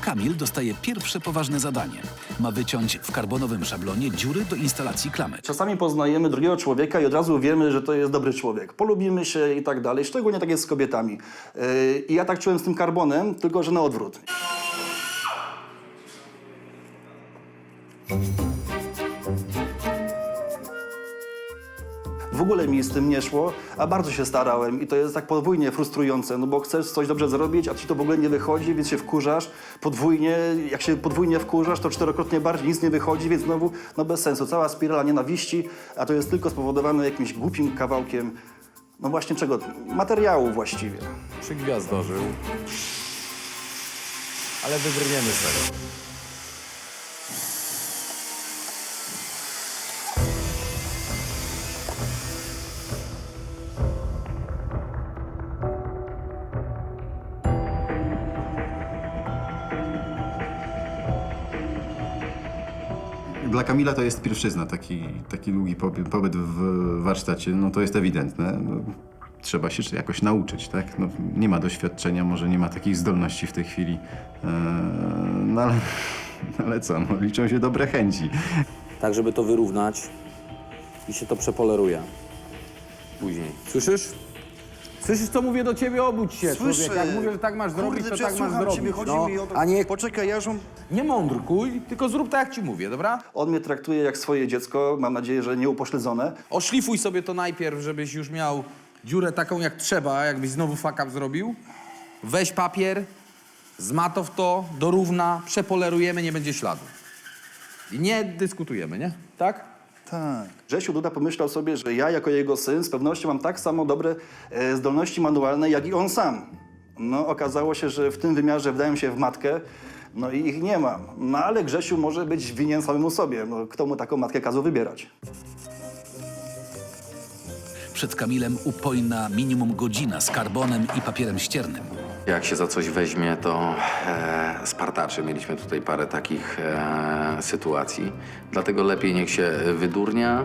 Kamil dostaje pierwsze poważne zadanie. Ma wyciąć w karbonowym szablonie dziury do instalacji klamek. Czasami poznajemy drugiego człowieka i od razu wiemy, że to jest dobry człowiek. Polubimy się i tak dalej. Szczególnie tak jest z kobietami. Yy, I ja tak czułem z tym karbonem, tylko że na odwrót. W ogóle mi z tym nie szło, a bardzo się starałem i to jest tak podwójnie frustrujące, no bo chcesz coś dobrze zrobić, a ci to w ogóle nie wychodzi, więc się wkurzasz podwójnie. Jak się podwójnie wkurzasz, to czterokrotnie bardziej nic nie wychodzi, więc znowu no bez sensu. Cała spirala nienawiści, a to jest tylko spowodowane jakimś głupim kawałkiem, no właśnie czego? Materiału właściwie. Przygwiazdożył. Ale wybrniemy z tego. Dla Kamila to jest pierwszyzna, taki, taki długi poby- pobyt w warsztacie, no to jest ewidentne. No, trzeba się jakoś nauczyć, tak? No, nie ma doświadczenia, może nie ma takich zdolności w tej chwili, eee, no ale, ale co, no, liczą się dobre chęci. tak żeby to wyrównać i się to przepoleruje później. Słyszysz? Słyszysz, co mówię do ciebie? Obudź się, Słyszę. człowiek. Jak mówię, że tak masz zrobić, Kurde, to tak masz zrobić. ciebie, chodzi no. mi o to... A nie, Poczekaj, ja już... Nie mądrkuj, tylko zrób tak, jak ci mówię, dobra? On mnie traktuje jak swoje dziecko, mam nadzieję, że nieupośledzone. Oszlifuj sobie to najpierw, żebyś już miał dziurę taką jak trzeba, jakbyś znowu fuck up zrobił. Weź papier, zmatow to, dorówna, przepolerujemy, nie będzie śladu. I nie dyskutujemy, nie? Tak? Tak. Grzesiu Duda pomyślał sobie, że ja jako jego syn z pewnością mam tak samo dobre e, zdolności manualne, jak i on sam. No, okazało się, że w tym wymiarze wdają się w matkę, no i ich nie mam. No ale Grzesiu może być winien samemu sobie. No, kto mu taką matkę kazał wybierać? Przed Kamilem upojna minimum godzina z karbonem i papierem ściernym. Jak się za coś weźmie, to e, spartaczy. Mieliśmy tutaj parę takich e, sytuacji. Dlatego lepiej niech się wydurnia,